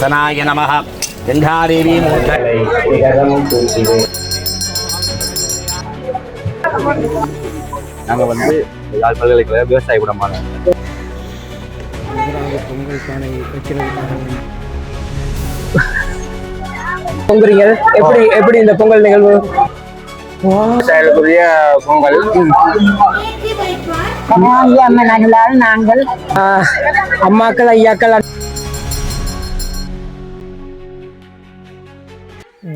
சனாய நமः கங்காதேவி மூர்த்த நாங்கள் வந்து யாழ் பல்கலைக்கழக விவசாய கூடமான பொங்குறீங்க எப்படி எப்படி இந்த பொங்கல் நிகழ்வு விவசாயத்துக்குரிய பொங்கல் அம்மாக்கள் ஐயாக்கள்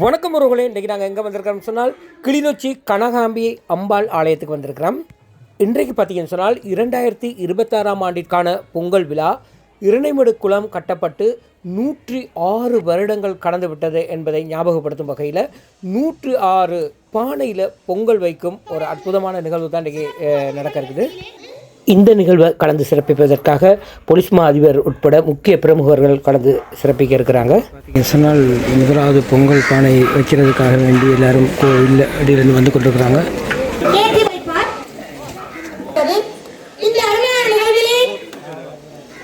வணக்கம் உறவுகளே இன்றைக்கு நாங்கள் எங்கே வந்திருக்கிறோம் சொன்னால் கிளிநொச்சி கனகாம்பி அம்பாள் ஆலயத்துக்கு வந்திருக்கிறோம். இன்றைக்கு பார்த்தீங்கன்னு சொன்னால் இரண்டாயிரத்தி இருபத்தாறாம் ஆண்டிற்கான பொங்கல் விழா இரணைமடு குளம் கட்டப்பட்டு நூற்றி ஆறு வருடங்கள் கடந்து விட்டது என்பதை ஞாபகப்படுத்தும் வகையில் நூற்று ஆறு பானையில் பொங்கல் வைக்கும் ஒரு அற்புதமான நிகழ்வு தான் இன்றைக்கி நடக்கிறது நடக்க இருக்குது. இந்த நிகழ்வை கலந்து சிறப்பிப்பதற்காக போலீஸ் மா அதிபர் உட்பட முக்கிய பிரமுகர்கள் கலந்து சிறப்பிக்க இருக்கிறாங்க. சொன்னால் முதலாவது பொங்கல் பானை வைக்கிறதுக்காக வேண்டி எல்லாரும் கோயில் அடியிலிருந்து வந்து கொண்டிருக்கிறாங்க. ஏற்றி வைப்பார். அது இந்த அருமையான நிகழ்விலே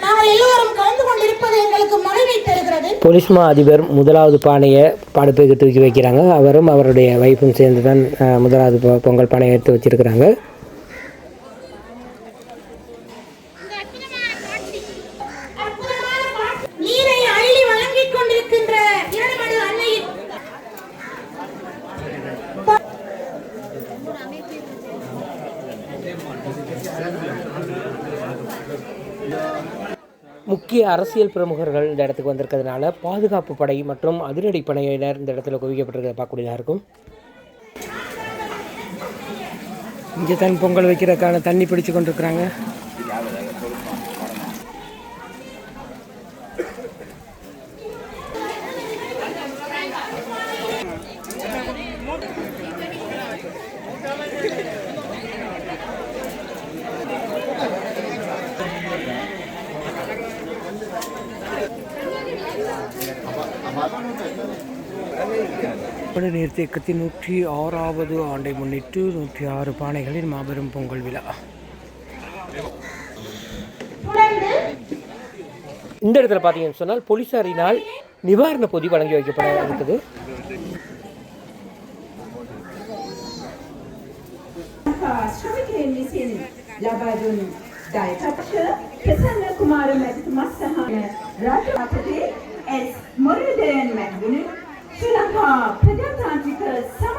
நாங்கள் எல்லோரும் கலந்து கொண்டிருப்பது எங்களுக்கு மகிழ்வை தருகிறது. போலீஸ் மா அதிபர் முதலாவது பானையை பாடுப்பைக்கு தூக்கி வைக்கிறாங்க. அவரும் அவருடைய வைஃபும் சேர்ந்து தான் முதலாவது பொ- பொங்கல் பானையை எடுத்து வச்சிருக்கிறாங்க அற்புதமான பாட்டு. நீரை அள்ளி வழங்கிக் கொண்டிருக்கின்ற இரண்டு அன்னையின் முக்கிய அரசியல் பிரமுகர்கள் இந்த இடத்துக்கு வந்திருக்கிறதுனால பாதுகாப்பு படை மற்றும் அதிரடி படையினர் இந்த இடத்துல குவிக்கப்பட்டிருக்கிறத பார்க்கக்கூடியதாக இருக்கும். இங்கே தான் பொங்கல் வைக்கிறதுக்கான தண்ணி பிடிச்சு கொண்டிருக்கிறாங்க. அர்ப்பண நேர்த்த இயக்கத்தின் நூற்றி ஆறாவது ஆண்டை முன்னிட்டு நூற்றி ஆறு பானைகளின் மாபெரும் பொங்கல் விழா. இந்த இடத்துல பார்த்தீங்கன்னு சொன்னால் போலீசாரினால் நிவாரண பொதி வழங்கி வைக்கப்பட இருக்குது. ராஜ எஸ் முருகன்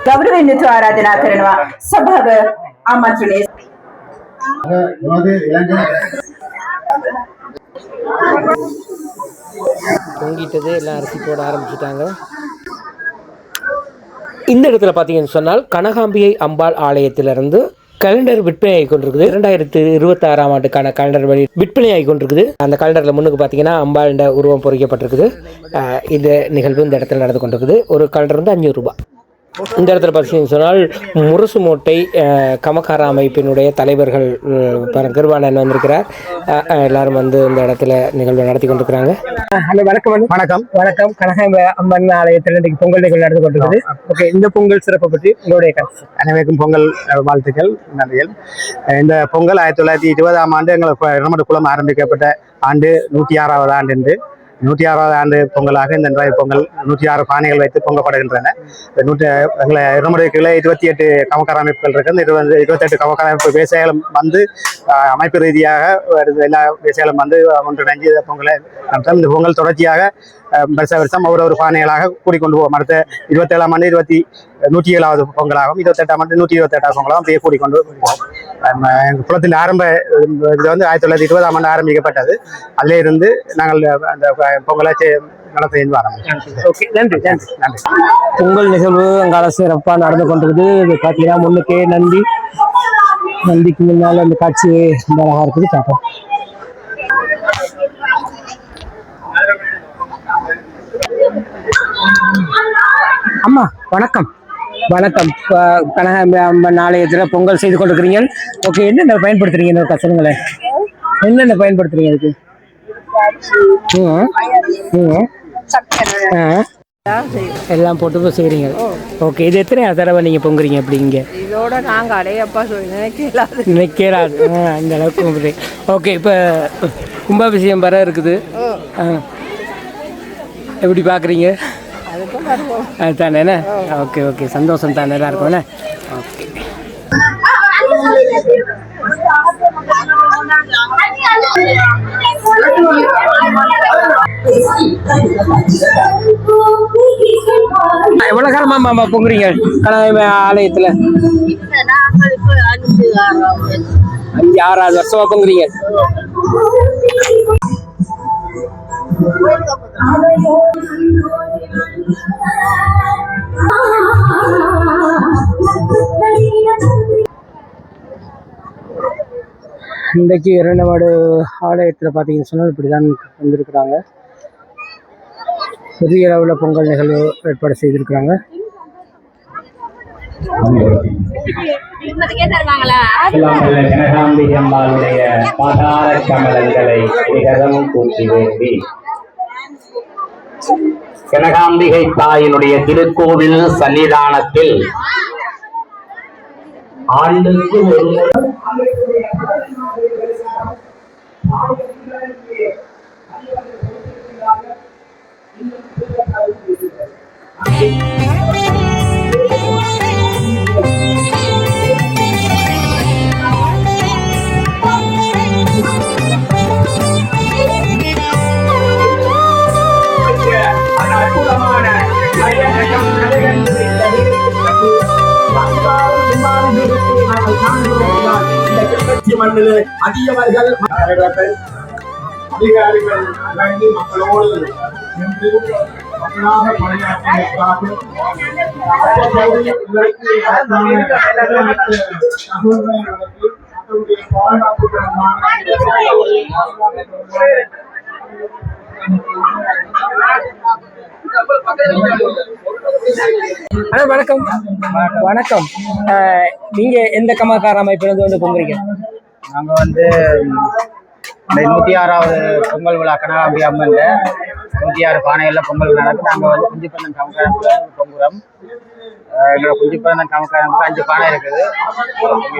ಗೌರವಾನ್ವಿತ ಆರಾಧನಾ ಕರಣವ. ಸಭಾಗ ಆಮಂತ್ರಣ. பொங்கிட்டது எல்லாம் அரிசி போட ஆரம்பிச்சிட்டாங்க. இந்த இடத்துல பார்த்தீங்கன்னு சொன்னால் கனகாம்பியை அம்பாள் ஆலயத்திலிருந்து கலண்டர் விற்பனையாகி கொண்டிருக்குது இரண்டாயிரத்து இருபத்தாறாம் ஆண்டுக்கான கலண்டர் வழி விற்பனையாகி கொண்டிருக்குது அந்த கலண்டரில் முன்னுக்கு பார்த்தீங்கன்னா அம்பாளின் உருவம் பொறிக்கப்பட்டிருக்குது. இந்த நிகழ்வு இந்த இடத்துல நடந்து கொண்டிருக்குது. ஒரு கலண்டர் வந்து அஞ்சூறு ரூபாய். இந்த இடத்துல பார்த்தீங்கன்னு சொன்னால் முரசு மூட்டை அஹ், கமகார அமைப்பினுடைய தலைவர்கள் கிருபானன் வந்திருக்கிறார். எல்லாரும் வந்து இந்த இடத்துல நிகழ்வு நடத்தி கொண்டிருக்கிறாங்க. ஹலோ வணக்கம் வணக்கம். வணக்கம். கனகாம்ப அம்மன் ஆலயத்தில் இன்றைக்கு பொங்கல் நிகழ்வு நடந்து கொண்டிருக்குது. ஓகே இந்த பொங்கல் சிறப்பை பற்றி உங்களுடைய கருத்து. அனைவருக்கும் பொங்கல் வாழ்த்துக்கள் நன்றிகள். இந்த பொங்கல் ஆயிரத்தி தொள்ளாயிரத்தி இருபதாம் ஆண்டு எங்கள் இரமடு குளம் ஆரம்பிக்கப்பட்ட ஆண்டு நூற்றி ஆறாவது ஆண்டு என்று. நூற்றி ஆறாவது ஆண்டு பொங்கலாக இந்த இன்றைய பொங்கல் நூற்றி ஆறு பானைகள் வைத்து பொங்கப்படுகின்றன. நூற்றி எங்களை இரமடு கீழே இருபத்தி எட்டு கமக்கார அமைப்புகள் இருக்கு. இந்த இருபது இருபத்தெட்டு கமக்கார அமைப்பு விவசாயிகளும் வந்து அமைப்பு ரீதியாக வருது. எல்லா விவசாயிகளும் வந்து ஒன்றிணைஞ்சு இந்த பொங்கலை நடத்தும். இந்த பொங்கல் தொடர்ச்சியாக வருஷ வருஷம் ஒரு ஒரு பானைகளாக கூடிக்கொண்டு போவோம் அடுத்த இருபத்தேழாம் ஆண்டு இருபத்தி நூற்றி ஏழாவது பொங்கலாகவும் இருபத்தெட்டாம் ஆண்டு நூற்றி இருபத்தெட்டாவது பொங்கலாகவும் அப்படியே கூடிக்கொண்டு போவோம் எங்கள் குளத்தின் ஆரம்ப இது வந்து ஆயிரத்தி தொள்ளாயிரத்தி இருபதாம் ஆண்டு ஆரம்பிக்கப்பட்டது. அதிலே இருந்து நாங்கள் அந்த பொங்கலை நடத்தி வரோம் ஓகே நன்றி நன்றி. நன்றி பொங்கல் நிகழ்வு அங்கால சிறப்பாக நடந்து கொண்டிருக்குது. இது பார்த்தீங்கன்னா முன்னுக்கே நந்தி. நந்திக்கு முன்னால் அந்த காட்சி ரொம்ப அழகா இருக்குது. பார்ப்போம். அம்மா வணக்கம். வணக்கம். ப- கனகாம்பி அம்மன் ஆலயத்தில் பொங்கல் செய்து கொண்டிருக்கிறீங்க. ஓகே என்னென்ன பயன்படுத்துறீங்க? இந்த கசனங்களை. என்னென்ன பயன்படுத்துறீங்க அதுக்கு? எல்லாம் போட்டு செய்கிறீங்க ஓகே இது எத்தனை தடவை நீங்கள் பொங்குறீங்க அப்படிங்க இதோட நாங்க அடையப்பா சொல்லி நினைக்கலாது நினைக்கிறாது அந்த அளவுக்கு ஓகே இப்போ கும்பாபிஷேகம் வர இருக்குது. எப்படி பார்க்குறீங்க தானே என்ன ஓகே ஓகே சந்தோஷம் தான் நல்லா இருக்கும் என்ன ஓகே எவ்வளோ காலமா மாமா பொங்குறீங்க கனகாமி ஆலயத்தில் அஞ்சு ஆறாவது வருஷமா பொங்குறீங்க இன்றைக்கு இரண்டவாடு ஆலயத்தில் பார்த்தீங்கன்னு சொன்னால் இப்படி தான் வந்திருக்கிறாங்க. பெரிய அளவில் பொங்கல் நிகழ்வு ஏற்பாடு செய்திருக்கிறாங்க. எல்லாம் வல்ல பாதார கமலங்களை மிகவும் கூட்டி வேண்டி கனகாம்பிகை தாயினுடைய திருக்கோவில் சன்னிதானத்தில் ஆண்டுக்கு ஒரு முறை மண்ணிலே அதிகவர்கள் அதிகாரிகள் மக்களோடு நின்று மக்களாக மக்களுடைய அண்ணா வணக்கம். வணக்கம். நீங்க எந்த கமாக்கார அமைப்பிலிருந்து வந்து பொங்குறீங்க? நாங்கள் வந்து இந்த நூற்றி ஆறாவது பொங்கல் விழா கனகாம்பி அம்மன் நூற்றி ஆறு பானையில் பொங்கல் விழா நடக்குது. நாங்கள் வந்து குஞ்சிப்பந்தன் கமக்காரம்புல பொங்குறோம் எங்களோட குஞ்சிப்பந்தன் கமக்காரம்புக்கு அஞ்சு பானை இருக்குது.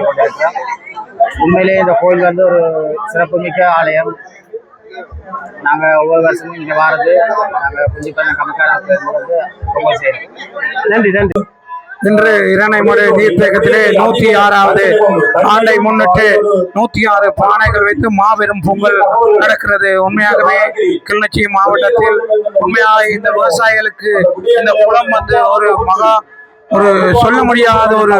கொண்டிருக்கிறோம் உண்மையிலேயே இந்த கோயில் வந்து ஒரு சிறப்புமிக்க ஆலயம். நாங்கள் ஒவ்வொரு வருஷமும் இங்கே வாரது நாங்கள் குஞ்சிப்பந்தன் கமக்காரம்புல வந்து பொங்கல் செய்கிறோம் நன்றி நன்றி. இன்று இரணைமுறை நீர்த்தேக்கத்திலே நூத்தி ஆறாவது ஆண்டை முன்னிட்டு நூத்தி ஆறு பானைகள் வைத்து மாபெரும் பொங்கல் நடக்கிறது. உண்மையாகவே கிளிநொச்சி மாவட்டத்தில் உண்மையாக இந்த விவசாயிகளுக்கு இந்த குளம் வந்து ஒரு மகா ஒரு சொல்ல முடியாத ஒரு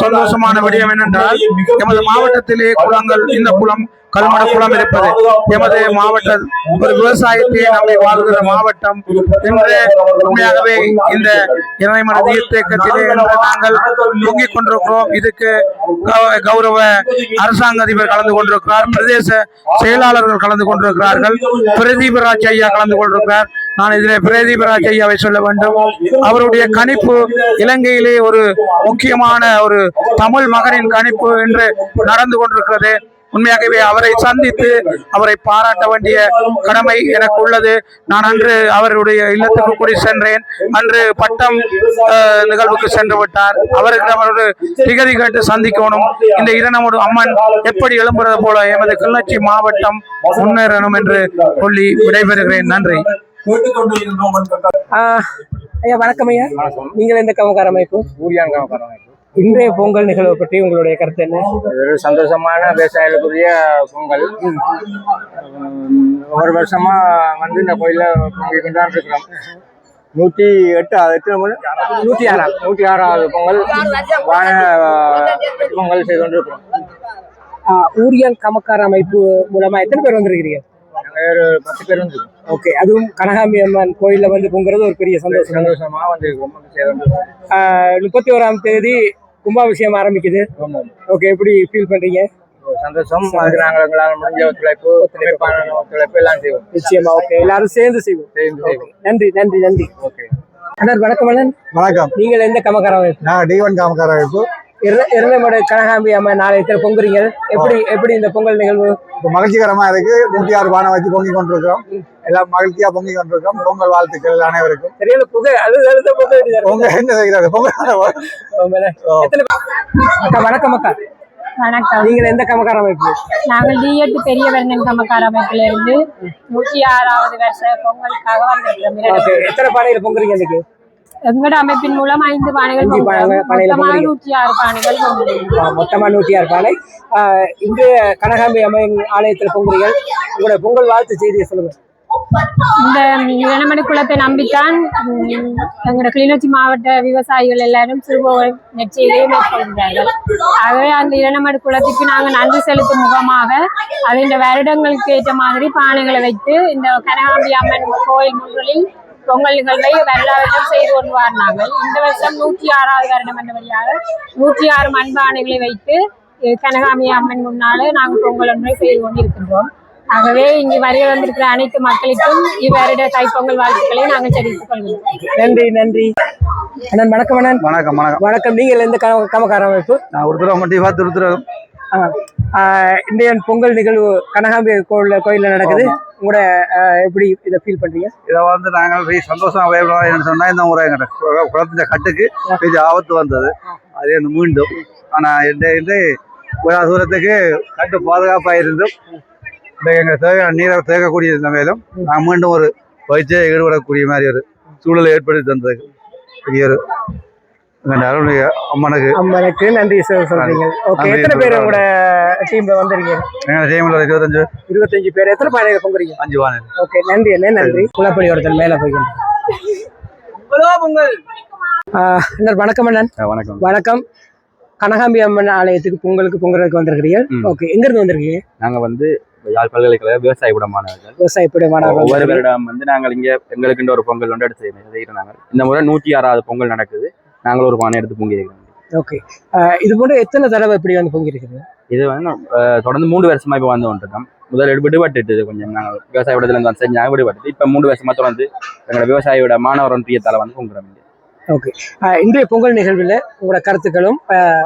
சந்தோஷமான விடயம் என்னென்றால் எமது மாவட்டத்திலே குளங்கள் இந்த குளம் கல்மட குளம் இருப்பது. எமது மாவட்டம் ஒரு விவசாயத்தை நம்மை வாழ்கிற மாவட்டம். இன்று உண்மையாகவே இந்த இறைமன நீர்த்தேக்கத்திலே நாங்கள் பொங்கிக் கொண்டிருக்கிறோம். இதுக்கு கௌ- கௌரவ அரசாங்க அதிபர் கலந்து கொண்டிருக்கிறார். பிரதேச செயலாளர்கள் கலந்து கொண்டிருக்கிறார்கள். பிரதீபராஜ் ஐயா கலந்து கொண்டிருக்கிறார். நான் இதில் பிரதீபராஜ் ஐயாவை சொல்ல வேண்டும். அவருடைய கணிப்பு இலங்கையிலே ஒரு முக்கியமான ஒரு தமிழ் மகனின் கணிப்பு என்று நடந்து கொண்டிருக்கிறது. உண்மையாகவே அவரை சந்தித்து அவரை பாராட்ட வேண்டிய கடமை எனக்கு உள்ளது. நான் அன்று அவருடைய இல்லத்துக்கு கூடி சென்றேன். அன்று பட்டம் நிகழ்வுக்கு சென்று விட்டார். அவருக்கு ஒரு திகதி கேட்டு சந்திக்கணும். இந்த இரணமோடு அம்மன் எப்படி எழும்புறது போல எமது கிளிநொச்சி மாவட்டம் முன்னேறணும் என்று சொல்லி விடைபெறுகிறேன். நன்றி. ஆஹ், ஐயா வணக்கம் ஐயா. நீங்கள் எந்த கமக்கார அமைப்பு? ஊரியான் கமக்காரன் இன்றைய பொங்கல் நிகழ்வை பற்றி உங்களுடைய கருத்து என்ன? ஒரு சந்தோஷமான விவசாயிகளுக்குரிய பொங்கல். ஒரு வருஷமா வந்து இந்த கோயில பொங்கி கொண்டாண்டு இருக்கிறோம். நூற்றி எட்டு எட்டு நூற்றி ஆறாவது நூற்றி ஆறாவது பொங்கல் வான பொங்கல் செய்து கொண்டிருக்கிறோம். ஆஹ், ஊரியன் கமக்கார அமைப்பு மூலமா எத்தனை பேர் வந்திருக்கிறீங்க? ஒரு பத்து பேர் வந்து ஓகே அதுவும் கனகாம்பி அம்மன் கோயில்ல வந்து பொங்குறது ஒரு பெரிய சந்தோஷம். சந்தோஷமா வந்திருக்கிறோம். செய்து கொண்டிருக்கிறோம் ஆஹ், முப்பத்தி ஓராம் தேதி கும்பாபிஷேகம் ஆரம்பிக்குது. ஓகே எப்படி ஃபீல் பண்றீங்க? சந்தோஷம். அதுக்கு நாங்கள் எங்களால் முடிஞ்ச ஒத்துழைப்பு ஒத்துழைப்பான ஒத்துழைப்பு எல்லாம் செய்வோம். நிச்சயமா ஓகே எல்லாரும் சேர்ந்து செய்வோம். சேர்ந்து செய்வோம். நன்றி நன்றி நன்றி. ஓகே அண்ணர் வணக்கம் அண்ணன் வணக்கம். நீங்கள் எந்த கமக்கார அமைப்பு நான் டிவன் காமக்கார வைப்பு இரநமட கனகாம்பி அம்மன் நாளையத்தில் பொங்குறீங்க. எப்படி எப்படி இந்த பொங்கல் நிகழ்வு? மகிழ்ச்சிகரமா இருக்கு. நூற்றி ஆறு பானை வச்சு பொங்கி கொண்டிருக்கிறோம். எல்லாம் மகிழ்ச்சியா பொங்கி கொண்டிருக்கிறோம். பொங்கல் வாழ்த்துக்கள் அனைவருக்கும். சரியான புகை அது அழுத புகை பொங்கல் என்ன செய்கிறாரு? பொங்கல் எத்தனை அக்கா வணக்கம் அக்கா. வணக்கம். நீங்கள் எந்த கமக்கார அமைப்பு? நாங்கள் டிஎட் பெரிய வெண்ணன் கமக்கார அமைப்பில இருந்து நூற்றி ஆறாவது வருஷ பொங்கலுக்காக வந்திருக்கிறோம். எத்தனை பானையில் பொங்குறீங்க இன்னைக்கு? எங்களோட அமைப்பின் மூலம் ஐந்து பானைகள். நூற்றி ஆறு பானைகள் மொத்தமா நூற்றி ஆறு பானை. இங்கு கனகாம்பி அம்மை ஆலயத்தில் பொங்குறீர்கள். உங்களோட பொங்கல் வாழ்த்து செய்தியை சொல்லுங்க. இந்த இரணமணி குளத்தை நம்பித்தான் எங்களோட கிளிநொச்சி மாவட்ட விவசாயிகள் எல்லாரும் சிறுபோக நெற்செய்தியை மேற்கொள்கிறார்கள். ஆகவே அந்த இளநமடு குளத்துக்கு நாங்கள் நன்றி செலுத்தும் முகமாக அது இந்த வருடங்களுக்கு ஏற்ற மாதிரி பானைகளை வைத்து இந்த கனகாம்பி அம்மன் கோயில் முன்களில் பொங்கல் நிகழ்வை வருடா வருடம் செய்து கொண்டு நாங்கள். இந்த வருஷம் நூற்றி ஆறாவது வருடம் என்ற வழியாக நூற்றி ஆறு மண்பானைகளை வைத்து கனகாமி அம்மன் முன்னாலே நாங்கள் பொங்கல் ஒன்றை செய்து கொண்டிருக்கின்றோம். ஆகவே இங்கு வருகை வந்திருக்கிற அனைத்து மக்களுக்கும் இவ்வருட தைப்பொங்கல் வாழ்த்துக்களை நாங்கள் தெரிவித்துக் கொள்கிறோம் நன்றி நன்றி. அண்ணன் வணக்கம் அண்ணன். வணக்கம் வணக்கம். வணக்கம். நீங்கள் எந்த க- கமக்கார அமைப்பு நான் ஒருத்தர் மட்டும் பார்த்து ஆ, இந்தியன் பொங்கல் நிகழ்வு கனகாம்பி கோயில் கோயிலில் நடக்குது. உங்களோட எப்படி இதை ஃபீல் பண்றீங்க? இதை வந்து நாங்கள் போய் சந்தோஷம் அவையலாம் என்னன்னு சொன்னால் இந்த முறை குளத்தின் கட்டுக்கு பெரிய ஆபத்து வந்தது. அது வந்து மீண்டும். ஆனால் இந்த இந்த ஒரு தூரத்துக்கு கட்டு பாதுகாப்பாக இருந்தும் எங்கள் தேவை நீரை தேக்கக்கூடிய நிலையிலும் நான் மீண்டும் ஒரு பயிற்சியை ஈடுபடக்கூடிய மாதிரி ஒரு சூழலை ஏற்படுத்தி தந்ததுக்கு பெரிய ஒரு அருளுடைய அம்மனுக்கு அம்மனுக்கு நன்றி சொல் சொல்றீங்க. ஓகே எத்தனை பேர். உங்களோட டீம்ல வந்திருக்கீங்க? எங்கள் செய்யமில்ல இருபத்தஞ்சு. இருபத்தஞ்சு பேர். எத்தனை பானைகள் பொங்குறீங்க? அஞ்சு வானல் ஓகே நன்றி அண்ணே நன்றி. குளப்பள்ளியோடத்தில் மேலே போய்க்கின்றோம் அண்ணன் வணக்கம் அண்ணன். வணக்கம். வணக்கம். கனகாம்பி அம்மன் ஆலயத்துக்கு பொங்கலுக்கு பொங்கலுக்கு வந்திருக்கிறீர்கள். ம். ஓகே எங்க இருந்து வந்திருக்கீங்க? நாங்கள் வந்து யாழ் பல்கலைக்கழக விவசாய மாணவர்கள் ஒவ்வொரு மாணவர்கள் வருடம் வந்து நாங்கள் இங்கே எங்களுக்குன்ற ஒரு பொங்கல் ஒன்று எடுத்து செய்கிறாங்க இந்த முறை நூற்றி ஆறாவது பொங்கல் நடக்குது. நாங்கள் ஒரு பானை எடுத்து பொங்கி இருக்கிறோம். ஓகே. இது போன்ற எத்தனை தடவை இப்படி வந்து பொங்கி இருக்குது? இது வந்து தொடர்ந்து மூணு வருஷமா இப்போ வந்து வந்துருக்கோம் முதல் விடுபட்டுட்டு கொஞ்சம் நாங்கள் விவசாய விடத்துல வந்து செஞ்சாங்க விடுபட்டு இப்போ மூணு வருஷமா தொடர்ந்து எங்களோட விவசாயியோட மாணவர் ஒன்றியத்தால வந்து பொங்குறோம் ஓகே. இன்றைய பொங்கல் நிகழ்வில் உங்களோட கருத்துக்களும்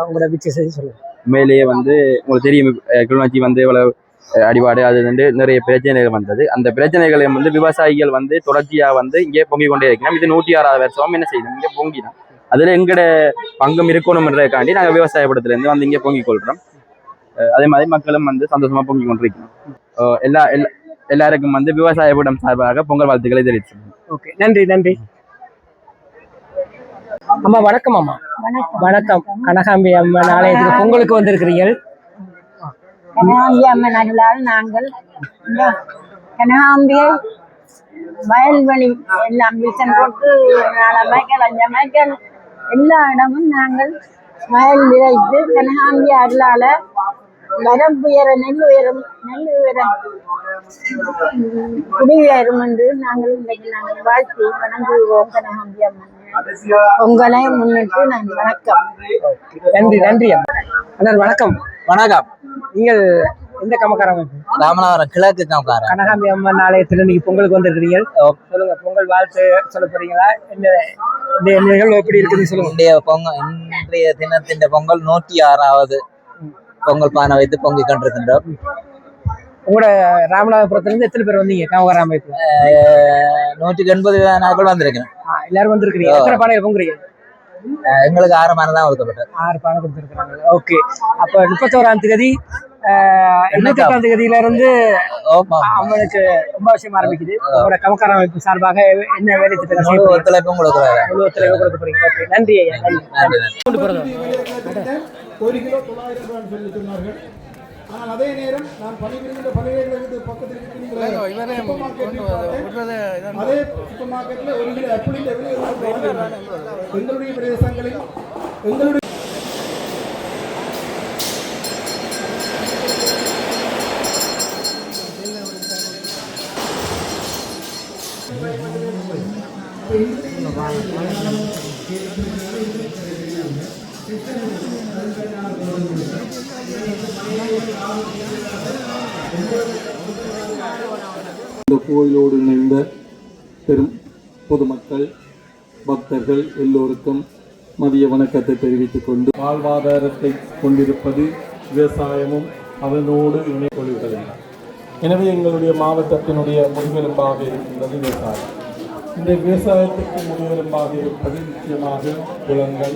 உங்களோட விச்சை சொல்லுங்க. உண்மையிலேயே வந்து உங்களுக்கு தெரியும் கிளிநொச்சி வந்து இவ்வளவு அடிபாடு அது வந்து நிறைய பிரச்சனைகள் வந்தது. அந்த பிரச்சனைகளை வந்து விவசாயிகள் வந்து தொடர்ச்சியா வந்து இங்கே பொங்கி கொண்டே இருக்கிறோம் இது நூற்றி ஆறாவது வருஷம் என்ன செய்யணும்? இங்கே பொங்கிடும். அதுல எங்கட பங்கம் இருக்கணும்ன்றதுக்காண்டி நாங்கள் விவசாய படத்துல இருந்து வந்து இங்கே பொங்கிக் கொள்றோம். அஹ், அதே மாதிரி மக்களும் வந்து சந்தோஷமா பொங்கி கொண்டிருக்கணும் எல்லா எல்லா எல்லாருக்கும் வந்து விவசாய படம் சார்பாக பொங்கல் வாழ்த்துக்களை தெரிவிச்சு ஓகே நன்றி நன்றி. அம்மா வணக்கம் அம்மா. வணக்கம். கனகாம்பி அம்மன் ஆலயத்துக்கு பொங்கலுக்கு வந்திருக்கிறீர்கள். கனகாம்பி அம்மன் அருளால் நாங்கள் இந்த கனகாம்பியை வயல்வெளி எல்லாம் விசன் போட்டு நாலு மைக்கேல் அஞ்சு மைக்கேல் எல்லா இடமும் நாங்கள் வயல் விதைத்து கனகாம்பி அருளால மரம் உயர நெல் உயரும் நெல் உயரம் குடி உயரும் என்று நாங்கள் இன்றைக்கு நாங்கள் வாழ்த்தி வணங்குவோம் கனகாம்பி அம்மன். உங்களை முன்னிட்டு நாங்கள் வணக்கம். நன்றி நன்றி அம்மா அண்ணன் வணக்கம். வணக்கம். நீங்கள் எந்த கமக்கார அமைப்பு? ராமநாதபுரம் கிழக்கு காமக்காரன். கனகாம்பி அம்மன் ஆலயத்தில் நீங்க பொங்கலுக்கு வந்திருக்கிறீர்கள். சொல்லுங்க பொங்கல் வாழ்த்து சொல்ல போறீங்களா? இந்த நிகழ்வு எப்படி இருக்குன்னு சொல்லுங்க. இன்றைய பொங்கல் இன்றைய தினத்தின் பொங்கல் நூற்றி ஆறாவது பொங்கல் பானை வைத்து பொங்கிக் கொண்டிருக்கின்றோம். உங்களோட ராமநாதபுரத்துல இருந்து எத்தனை பேர் வந்தீங்க கமக்கார அமைப்பு? நூற்றுக்கு எண்பது நாட்கள் வந்திருக்கிறேன். எல்லாரும் வந்திருக்கிறீங்க. எத்தனை பானைகள் பொங்குறீங்க? எங்களுக்கு ஆறு மணி தான் ஒதுக்கப்பட்டது. ஆறு பானை கொடுத்துருக்காங்க ஓகே அப்ப முப்பத்தோராம் தேதி இருபத்தி எட்டாம் தேதியில இருந்து அம்மனுக்கு கும்பாபிஷேகம் ஆரம்பிக்குது. உங்களோட கமக்கார அமைப்பு சார்பாக என்ன வேலை செய்ய முழு போறீங்க? ஒத்துழைப்பு உங்களுக்கு முழு ஒத்துழைப்பு கொடுக்க போறீங்க. ஓகே நன்றி ஐயா. நன்றி நன்றி? ஒரு கிலோ தொள்ளாயிரம் ரூபாய் சொல்லி சொன்னார்கள். ஆனால் அதே நேரம் நான் பணிபுரிகின்ற பணியிடங்களுக்கு பக்கத்தில் இருக்கின்ற. அதே சூப்பர் மார்க்கெட்டில் ஒரு கிலோ ரூபாய். எங்களுடைய பிரதேசங்களில் எங்களுடைய இந்த கோயிலோடு இணைந்த பெரும் பொதுமக்கள் பக்தர்கள் எல்லோருக்கும் மதிய வணக்கத்தை தெரிவித்துக் கொண்டு வாழ்வாதாரத்தை கொண்டிருப்பது விவசாயமும் அதனோடு இணைக்கொள்கிறது எனவே எங்களுடைய மாவட்டத்தினுடைய முதுகெலும்பாக இருக்கின்றது விவசாயம். இந்த விவசாயத்திற்கு முதுகெலும்பாக இருப்பது நிச்சயமாக குளங்கள்.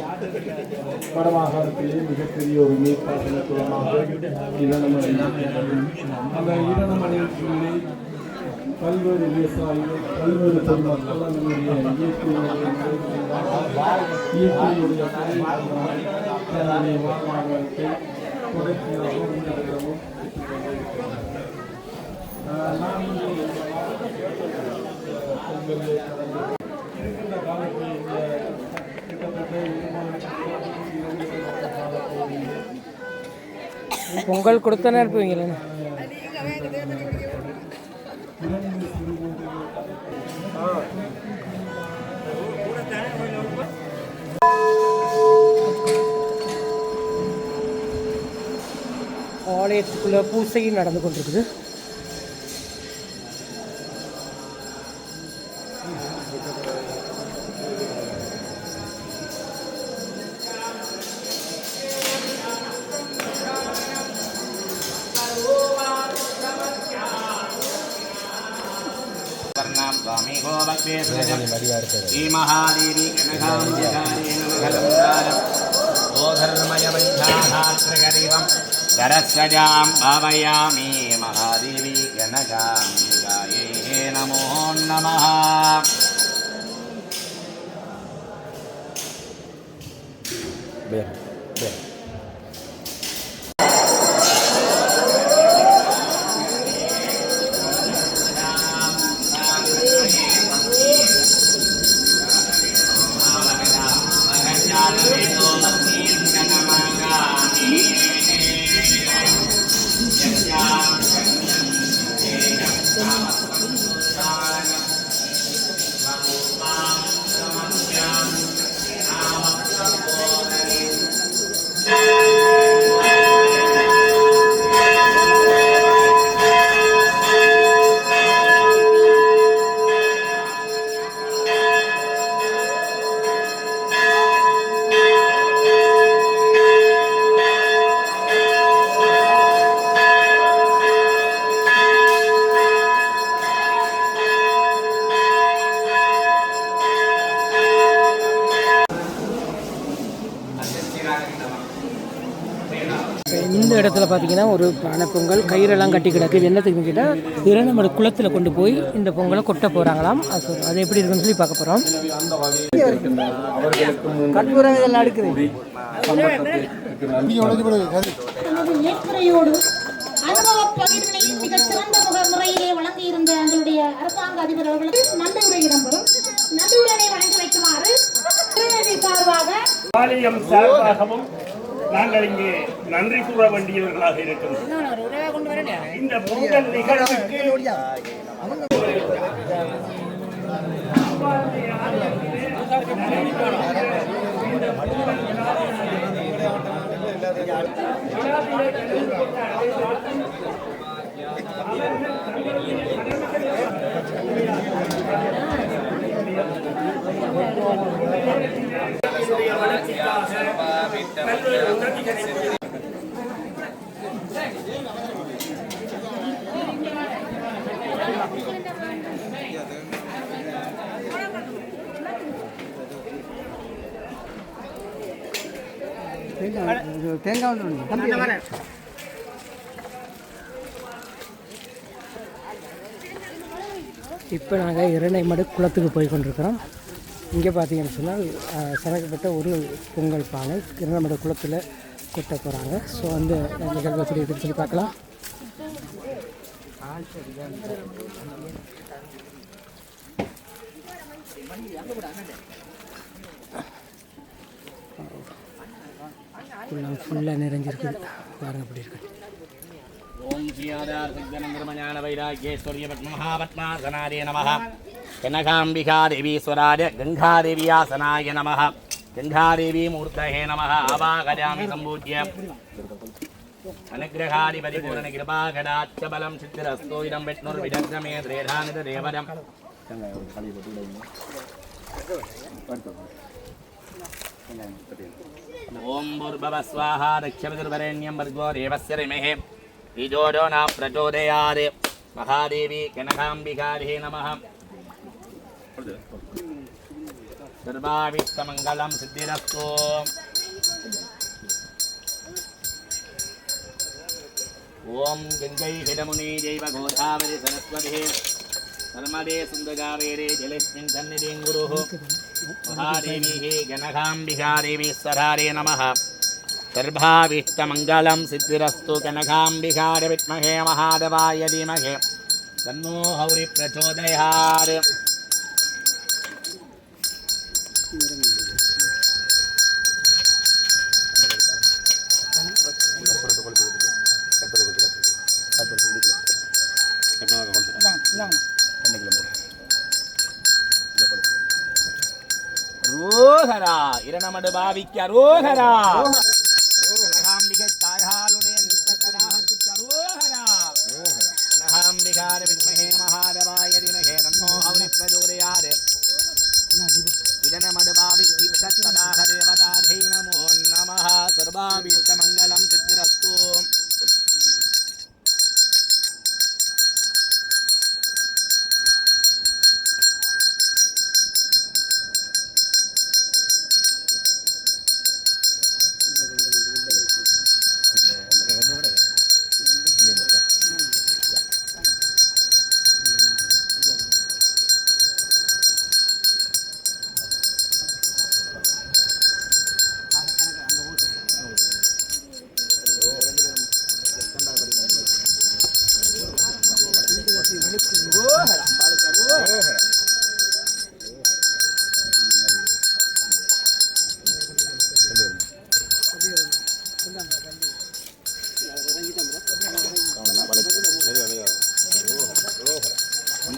வடமாகாணத்திலேயே மிகப்பெரிய ஒரு நீர்ப்பாசன குளமாக இரணமணி அந்த இரணமணியிலே பல்வேறு விவசாயிகள் பல்வேறு பொதுமக்கள் அதனுடைய இயற்கையுடைய இயற்கையுடைய தன்னுடைய வாழ்வாதாரத்தை தொடர்ச்சியாக முன்னெடுக்கவும் நான் இருக்கின்ற காலத்தில் கிட்டத்தட்ட பொங்கல் கொடுத்தனே இருப்பீங்களே? ஆலயத்துக்குள்ள பூசையும் நடந்து கொண்டிருக்குது. भावयामि பார்த்தீங்கன்னா ஒரு பானை பொங்கல் கயிறெல்லாம் கட்டி கிடக்கு. என்னத்துக்கு கேட்டால் இரநமடு குளத்தில் கொண்டு போய் இந்த பொங்கலை கொட்ட போகிறாங்களாம் அது அது எப்படி இருக்குன்னு சொல்லி பார்க்க போகிறோம் இதெல்லாம் அடுக்குது அனுபவ மிக சிறந்த முறையிலே வழங்கியிருந்த எங்களுடைய அரசாங்க அதிபர் அவர்களுக்கு நன்றி உரை இடம்பெறும். நன்றி உரையை வழங்கி வைக்குமாறு சார்பாக சார்பாகவும் நாங்கள் இங்கே நன்றி கூற வேண்டியவர்களாக இருக்கின்றோம் இந்த பொங்கல் நிகழ்வுக்கு தேங்காய் இப்போ நாங்கள் இரணைமடு குளத்துக்கு போய் கொண்டிருக்கிறோம் இங்கே பார்த்தீங்கன்னு சொன்னால் அஹ், சமைக்கப்பட்ட ஒரு பொங்கல் பானை இரணைமடு குளத்தில் கொட்ட போகிறாங்க ஸோ அந்த நிகழ்வு எப்படி இருக்குன்னு சொல்லி பார்க்கலாம். ஃபுல்லாக நிறைஞ்சிருக்கு பாருங்க அப்படி இருக்கு. ஓம் ஸ்ரீ ஆதார் சக்தனம் பிரமஞான வைராக்கியேஸ்வரிய பத்மஹாபத்மாசனாதே நமஹா. கனகாம்பிகா தேவீஸ்வராய கங்காதேவியாசனாய நம கங்காதேவி மூர்த்தகே நம ஆவா கஜாமி சம்பூஜ்ய அனுகிரகாதிபதி பூரண கிருபாகடாச்ச பலம் சித்திரஸ்தோ இடம் வெட்ணுர் விடக்ரமே திரேடானித தேவரம் ஓம் பூர்பவஸ்வாஹா தக்ஷபிதுர்வரேண்யம் வர்கோ தேவஸ்ய ரிமேஹே ईजोडो न प्रचोदयात्। महादेवी कनकाम्बिकार्हे नमः। सर्वाविष्टमङ्गलं सिद्धिरस्तु ॐ गङ्गै हिरमुनि जैव गोदावरि सरस्वती नर्मदे सुन्दगावेरे जलस्मिन् सन्निधिं गुरुः महादेवीः गणकाम्बिकादेवी सरारे नमः सर्वाभीष्टमङ्गलं सिद्धिरस्तु कनकाम्बिकाय विद्महे महादेवाय धीमहे तन्नो हौरि માટે બાવીક્યા રોહરા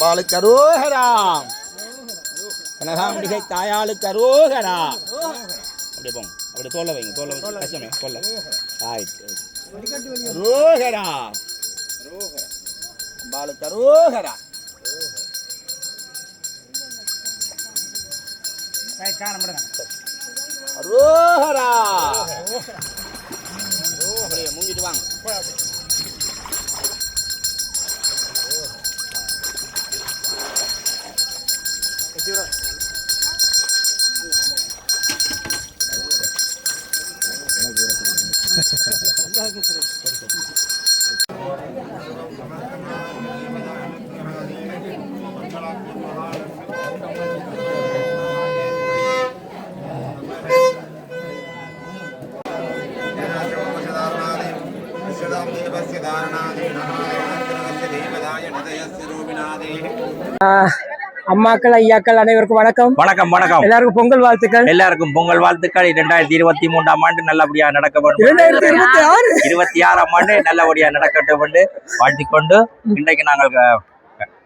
அம்பாளுக்கு அரோகரா கனகாம்பிகை தாயாளுக்கு அரோகரா அப்படியே போங்க. அப்படி தோல்ல வைங்க தோல்ல வைங்க. கஷ்டமே தோல்ல. ஆயிட்டு. அரோகரா அம்பாளுக்கு அரோகரா அரோகரா மூங்கிட்டு வாங்க. देवस्य धारणादेन देवदाय हृदयस्य रूपिणादेः அம்மாக்கள் ஐயாக்கள் அனைவருக்கும் வணக்கம். வணக்கம் வணக்கம். எல்லாருக்கும் பொங்கல் வாழ்த்துக்கள். எல்லாருக்கும் பொங்கல் வாழ்த்துக்கள். இரண்டாயிரத்தி இருபத்தி மூன்றாம் ஆண்டு நல்லபடியா நடக்க வேண்டும். இருபத்தி ஆறு. இருபத்தி ஆறாம் ஆண்டு நல்லபடியா நடக்கட்டும் என்று வாழ்த்திக் கொண்டு இன்றைக்கு நாங்கள்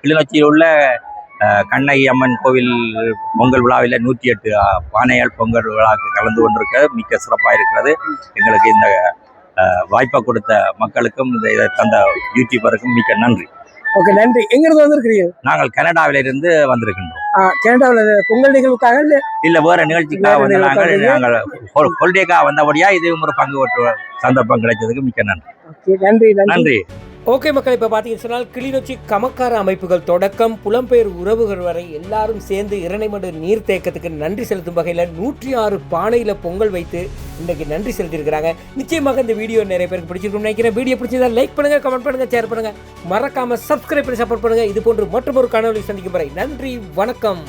கிளிநொச்சியில் உள்ள கண்ணகி அம்மன் கோவில் பொங்கல் விழாவில் நூற்றி எட்டு பானையால் பொங்கல் விழாவுக்கு கலந்து கொண்டிருக்க மிக்க சிறப்பாக இருக்கிறது. எங்களுக்கு இந்த வாய்ப்பை கொடுத்த மக்களுக்கும் இந்த இதை தந்த யூடியூபருக்கும் மிக்க நன்றி. ஓகே நன்றி. எங்கிருந்து வந்திருக்கிறீங்க? நாங்கள் கனடாவிலிருந்து வந்திருக்கின்றோம். கனடாவில் பொங்கல் நிகழ்வுக்காக இல்ல? இல்ல வேற நிகழ்ச்சிக்காக வந்து நாங்கள் நாங்கள் ஹொலிடேக்காக வந்தபடியா இதுவும் ஒரு பங்கு சந்தர்ப்பம் கிடைச்சதுக்கு மிக்க நன்றி நன்றி. நன்றி. ஓகே மக்கள் இப்போ பார்த்தீங்கன்னு சொன்னால் கிளிநொச்சி கமக்கார அமைப்புகள் தொடக்கம் புலம்பெயர் உறவுகள் வரை எல்லாரும் சேர்ந்து இரணைமடு நீர்த்தேக்கத்துக்கு நன்றி செலுத்தும் வகையில் நூற்றி ஆறு பானையில் பொங்கல் வைத்து இன்றைக்கு நன்றி செலுத்தியிருக்கிறாங்க. நிச்சயமாக இந்த வீடியோ நிறைய பேருக்கு பிடிச்சிருக்கும்னு நினைக்கிறேன். வீடியோ பிடிச்சதா லைக் பண்ணுங்கள் கமெண்ட் பண்ணுங்கள் ஷேர் பண்ணுங்கள் மறக்காமல் சப்ஸ்கிரைப் பண்ணி சப்போர்ட் பண்ணுங்கள் இது போன்று மற்றொரு காணொலி சந்திக்கும் வரை நன்றி வணக்கம்.